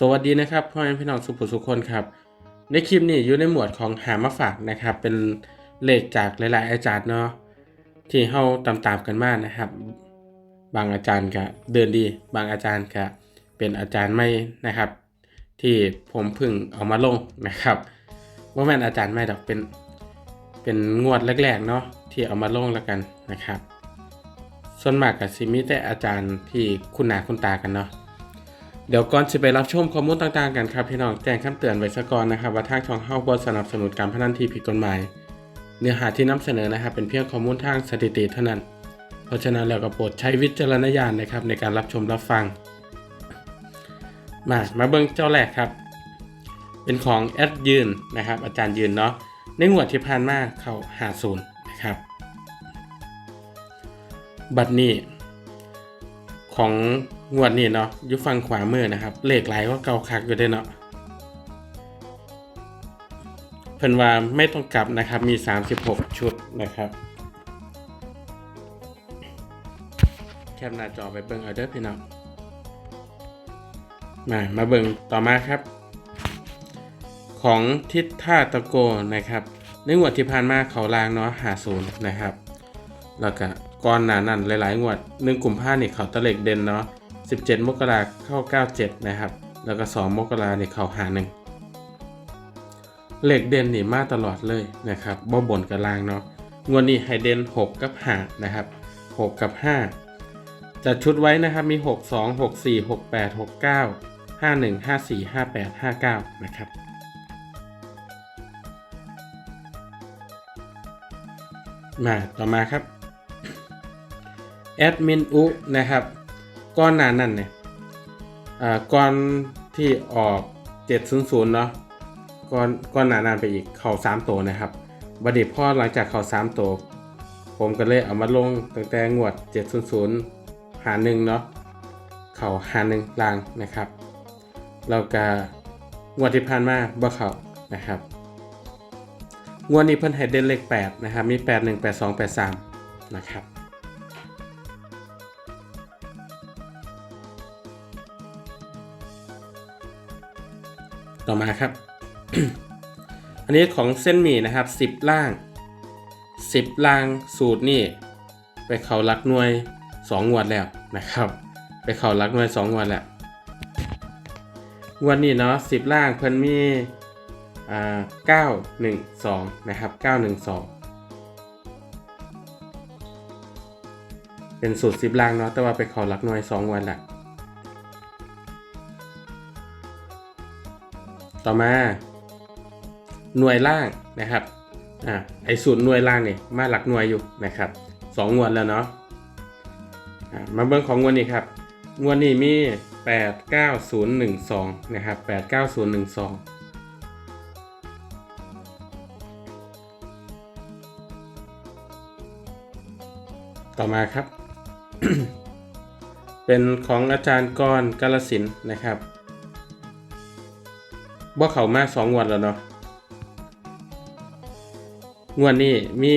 สวัสดีนะครับพ่อแม่พี่น้องสุภุสุคนครับ ในคลิปนี้อยู่ในหมวดของหามาฝากนะครับ เป็นเลขจากหลาย ๆ อาจารย์เนาะที่เฮาตามๆกันมานะครับ บางอาจารย์ก็เดินดี บางอาจารย์ก็เป็นอาจารย์ไม่นะครับ ที่ผมพึ่งเอามาลงนะครับว่าแม่นอาจารย์ไม่ดอกเป็นเป็นงวดแรก ๆ เนาะที่เอามาลงแล้วกันนะครับ ส่วนมากกับซิมีแต่อาจารย์ที่คุณหนาคุณตากันเนาะ เดี๋ยวก่อนจะไปรับชมข้อมูลต่างๆกันครับพี่น้องแจ้งคำเตือนไว้ซะก่อนนะครับว่าทางช่องเฮาบ่สนับสนุนการพนันที่ผิดกฎหมาย เนื้อหาที่นำเสนอนะครับเป็นเพียงข้อมูลทางสถิติเท่านั้น เพราะฉะนั้นแล้วก็โปรดใช้วิจารณญาณนะครับในการรับชมรับฟัง มามาเบิ่งเจ้าแรกครับ เป็นของแอดยืนนะครับอาจารย์ยืนเนาะในงวดที่ผ่านมาเข้า50นนะครับ บัดนี้ของ งวดนี้เนาะอยู่ฝั่งขวามือนะครับ เลขหลายก็เก่าคักอยู่ได้เนาะเพิ่นว่าไม่ต้องกลับนะครับมี 36 ชุดนะครับ แคปหน้าจอไปเบิ่งเอาเด้อพี่น้องมามาเบิ่งต่อมาครับ ของทิศท่าตะโกนะครับ ในงวดที่ผ่านมาเขาลางเนาะหาศูนย์นะครับ แล้วก็ก่อนหนานั้นหลายๆงวดหนึ่งกลุ่มผ้านี่เขาตะเล็กเด่นเนาะ 17 มกราเข้า 97 นะครับ แล้วก็ 2 มกรานี่เขาหาหนึ่งเหล็กเด่นนี่มาตลอดเลยนะครับบ่บ่นกับลางเนาะงวดนี้ให้เด่น6 กับ5นะครับ 6 กับ 5จะชุดไว้นะครับมี 6 2 6 4 6 8 6 9 5 1 5 4 5 8 5 9 นะครับ มาต่อมาครับแอดมินอุนะครับ ก้อนหนานั่นเนี่ยอ่าก่อนที่ออก700เนาะก้อนก้อนหนานั่นไปอีกเข่า3ตัวนะครับบัดนี้พ่อหลังจากเข่า3ตัวผมก็เลยเอามาลงตั้งแต่งวด 700 หาหนึ่งเนาะเข่าหาหนึ่งลางนะครับแล้วก็งวดที่ผ่านมาบ่เข่านะครับงวดนี้เพิ่นให้เด่นเลข8นะครับมี 8 1 8 2 8 3นะครับ ต่อมาครับ อันนี้ของเส้นหมี่นะครับ 10 ล่าง 10 ล่างสูตรนี่ ไปเขาลักหน่วย2งวดแล้วนะครับ ไปเขาลักหน่วย2งวดแล้วงวดนี้เนาะ10 ล่างเพิ่นมีอ่า912 นะครับ 912เป็นสูตรซิปล่างเนาะแต่ว่าไปขอหลักหน่วย 2 วันแหละ ต่อมา หน่วยล่างนะครับอ่าไอสูตรหน่วยล่างนี่มาหลักหน่วยอยู่นะครับ2งวดแล้วเนาะอ่ามาเบิ่งของงวดนี้ครับงวดนี้มี 89012 นะครับ 89012ต่อมาครับ เป็นของอาจารย์กรกาลสินนะครับ บ่เขามาสองงวดแล้วเนาะงวดนี้มี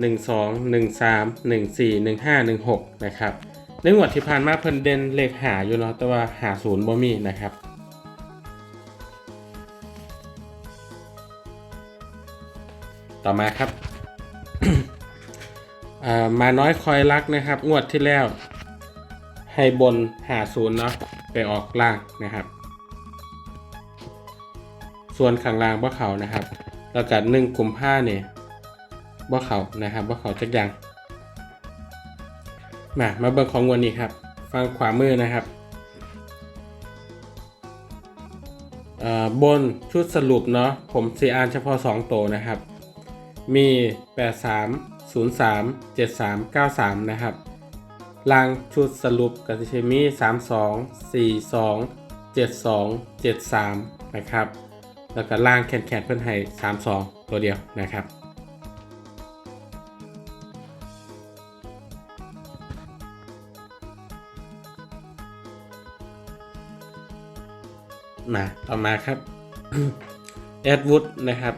1 2 1 3 1 4 1 5 1 6 นะครับ ในงวดที่ผ่านมาเพิ่นเด่นเลขหาอยู่เนาะแต่ว่าหาศูนย์บ่มีนะครับต่อมาครับมาน้อยคอยรักนะครับ งวดที่แล้ว ให้บนหาศูนย์เนาะไปออกล่างนะครับ ส่วนข้างล่างบ่เขานะครับ แล้วก็หนึ่งกลุ่มผ้าเนี่ยบ่เขานะครับบ่เขาจักย่างมามาเบิ่งของวดนี้ครับฟังขวามือนะครับบนชุดสรุปเนาะผมสีอ่านเฉพาะ 2 ตัวนะครับ มี 83 03 73 93 นะครับล่างชุดสรุปก็จะมี 32 42 72 73 นะครับ แล้วก็ล่างแขนแขนเพื่อนให้32ตัวเดียวนะครับมาต่อมาครับแอดวูดนะครับ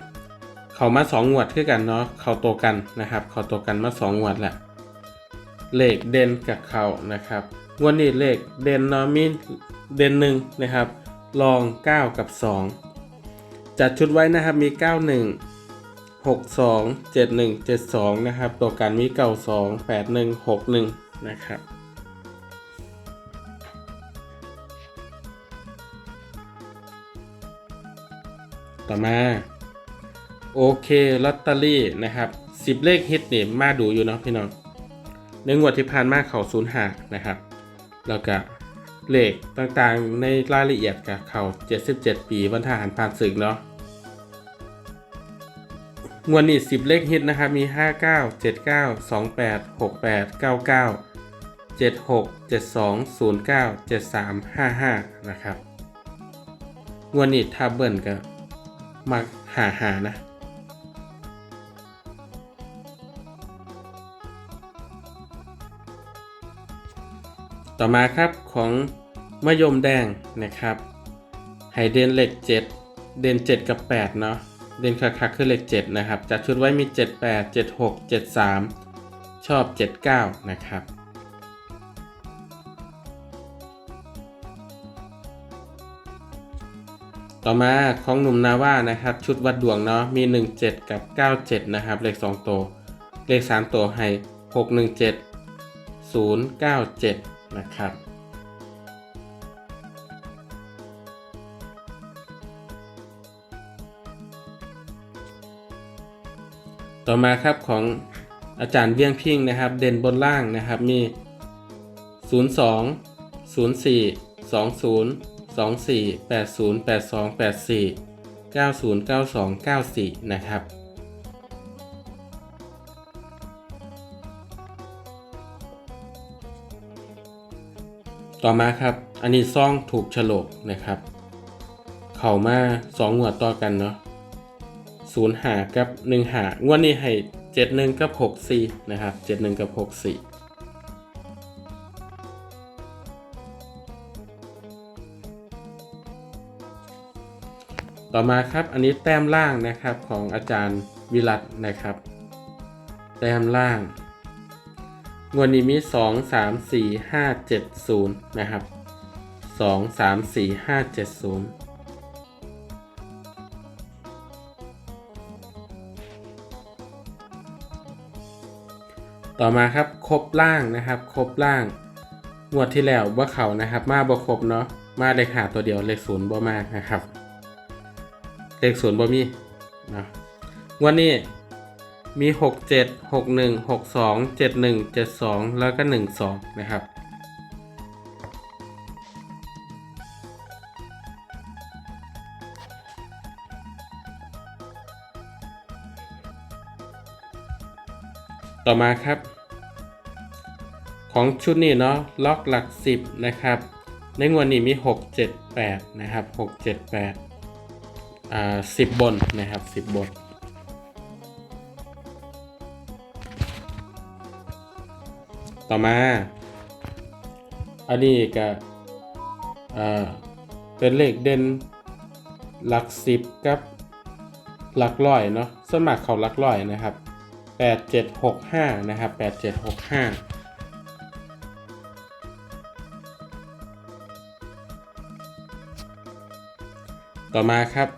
เขามาสองงวดคือกันเนาะเขาโตกันนะครับ เขาโตกันมาสองงวดแหละเลขเด่นกับเขานะครับงวดนี้เลขเด่นเนาะมีเด่นหนึ่งนะครับ ลอง 9 กับ 2 จัดชุดไว้นะครับมี 91 62 71 72 นะครับตัวกันมี 92 81 61 นะครับต่อมา โอเคลอตเตอรี่นะครับสิบเลขฮิตนี่มาดูอยู่เนาะพี่น้องในงวดที่ผ่านมาเขาศูนย์หานะครับ แล้วก็เลขต่างๆในรายละเอียดกับเขา77 ปีวันทหารผ่านศึกเนาะ งวดนี้10 เลขฮิตนะครับ มี 59 79 28 68 99 76 72 09 73 55 นะครับ งวดนี้ถ้าเบิ่นก็มาหาหานะ ต่อมาครับของมะยมแดงนะครับให้เดนเลข7เดน 7 กับ 8 เนาะ เด่นคักๆคือเลข7นะครับจัดชุดไว้มี 78 76 73 ชอบ 79 นะครับต่อมาของหนุ่มนาว่านะครับ ชุดวัดดวงเนาะมี 17 กับ 97 นะครับ เลข 2 ตัว เลข 3 ตัวให้ 617 097 นะครับ ต่อมาครับของอาจารย์เวียงพิงนะครับ เด่นบนล่างนะครับมี 02 04 20 24 80 82 84 90 92 94 นะครับ ต่อมาครับ อันนี้ซ่องถูกฉลกนะครับ เข่ามาสองงวต่อกันเนาะ ศูนย์หากับหนึ่งหางวดนี้ให้เจ็ดหนึ่งกับหกสี่นะครับเจ็ดหนึ่งกับหกสี่ต่อมาครับอันนี้แต้มล่างนะครับของอาจารย์วิรัตนะครับ แต้มล่างงวดนี้มี 2 3 4 5 7 0 นะครับ 2 3 4 5 7 0 ต่อมาครับครบล่างนะครับครบล่างงวดที่แล้วว่าเขานะครับ มาบ่ครบเนาะมาเลขหาตัวเดียวเลขศูนย์บ่มากนะครับ เลขศูนย์บ่มีเนาะงวดนี้มี 6 7 6 1 6 2 7 1 7 2 แล้วก็ 1 2 นะครับ ต่อมาครับ ของชุดนี้เนาะล็อกหลัก 10 นะครับ ในงวดนี้มี 6 7 8 นะครับ 6 7 8อ่า10 บนนะครับ 10 บนต่อมา อันนี้ก็เอ่อเป็นเลขเด่นหลักสิบกับหลักร้อยเนาะส่วนมากเขาหลักร้อยนะครับ แปดเจ็ดหกห้านะครับแปดเจ็ดหกห้าต่อมาครับ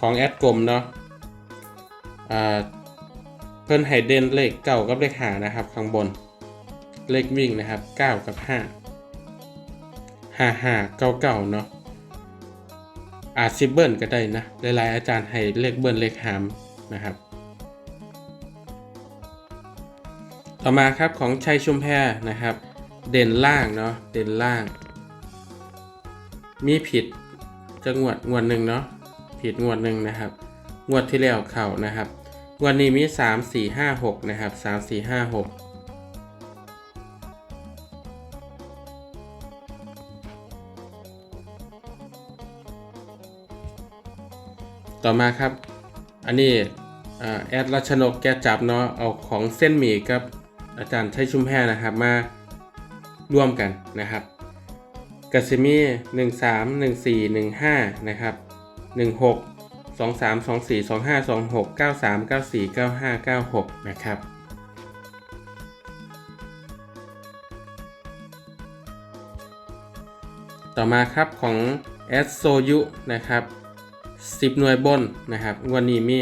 ของแอดกลมเนาะเพิ่นให้เดนเลขเก่ากับเลขหานะครับ ข้างบนเลขวิ่งนะครับ 9 กับ5 5 5 9 9เนาะอาจซิเบิลก็ได้นะหลายๆอาจารย์ให้เลขเบิลเลขหามนะครับ ต่อมาครับของชัยชุมแพนะครับ เด่นล่างเนาะเด่นล่าง มีผิดจังหวดงวดหนึ่งเนาะผิดงวดหนึ่งนะครับ งวดที่แล้วเข่านะครับงวดนี้มี 3 4 5 6 นะครับ 3 4 5 6 ต่อมาครับ อันนี้อแอดรัชนกแกจับเนาะเอาของเส้นหมี่กับ อาจารย์ชัยชุมแพนะครับมาร่วมกันนะครับกัสมี1 3 1 4 1 5นะครับ16 2 3 2 4 2 5 2 6 9 3 9 4 9 5 9 6นะครับต่อมาครับของแอดโซยุนะครับ 10 หน่วยบนนะครับวันนี้มี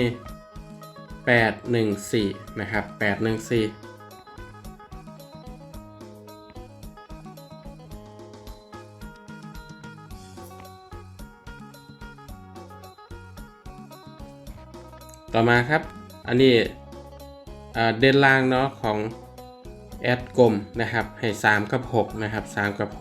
814 นะครับ 814 ต่อมาครับ อันนี้เด่นล่างเนาะของแอดกลมนะครับ ให้ 3 กับ 6 นะครับ 3 กับ 6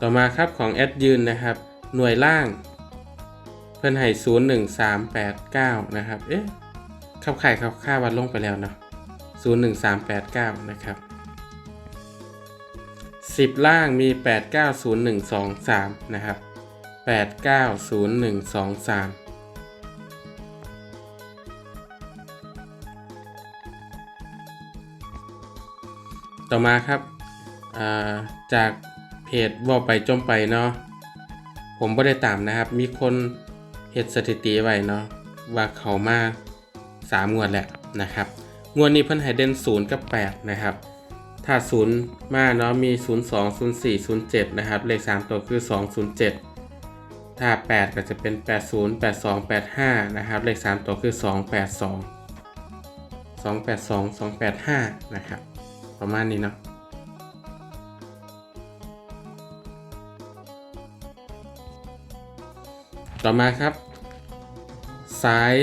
ต่อมาครับของแอดยืนนะครับ หน่วยล่าง เพื่อนให้0 1 3 8 9นะครับ เอ๊ะขับไข่ขับค่าวัดลงไปแล้วเนาะ0 1 3 8 9นะครับ 10 ล่างมี 8 9 0 1 2 3 นะครับ 8 9 0 1 2 3 ต่อมาครับาจากเพจว่าไปจมไปเนาะผมไม่ได้ตามนะครับ มีคนเฮ็ดสถิติไว้เนาะว่าเขามาสามงวดแหละนะครับ งวดนี้เพิ่นให้เด่น0กับ 8 นะครับ ถ้า 0 มาเนาะมี 0 2 0 4 0 7 นะครับ เลข 3 ตัวคือ 2 0 7 ถ้า 8 ก็จะเป็น 8 0 8 2 8 5 นะครับ เลข 3 ตัวคือ 2 8 2 2 8 2 2 8 5 นะครับ ประมาณนี้เนาะต่อมาครับ สาย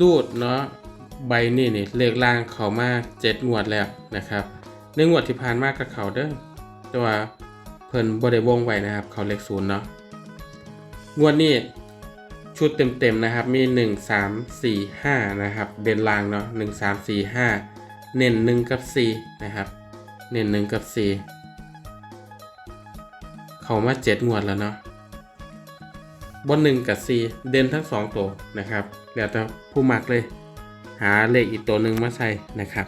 ลูดเนาะใบนี่นี่เลขล่างเขามาเจ็ดงวดแล้วนะครับ ในงวดที่ผ่านมากับเขาเด้อแต่ว่าเพิ่นบ่ได้วงไว้นะครับ เขาเลขศูนย์เนาะงวดนี้ชุดเต็มๆนะครับ มี 1 3 4 5 นะครับ เด่นลางเนาะ1 3 4 5 เน้น1กับ4นะครับ เน้น1กับ 4 เขามา7งวดแล้วเนาะบนหนึ่งกับ C เด่นทั้งสองตัวนะครับ แล้วแต่ผู้มักเลย หาเลขอีกตัวหนึ่งมาใส่นะครับ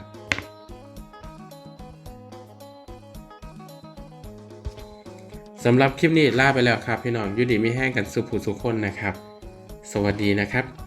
สำหรับคลิปนี้ลาไปแล้วครับ พี่น้องยูดีไม่แห้งกันสุขผู้สุขคนนะครับ สวัสดีนะครับ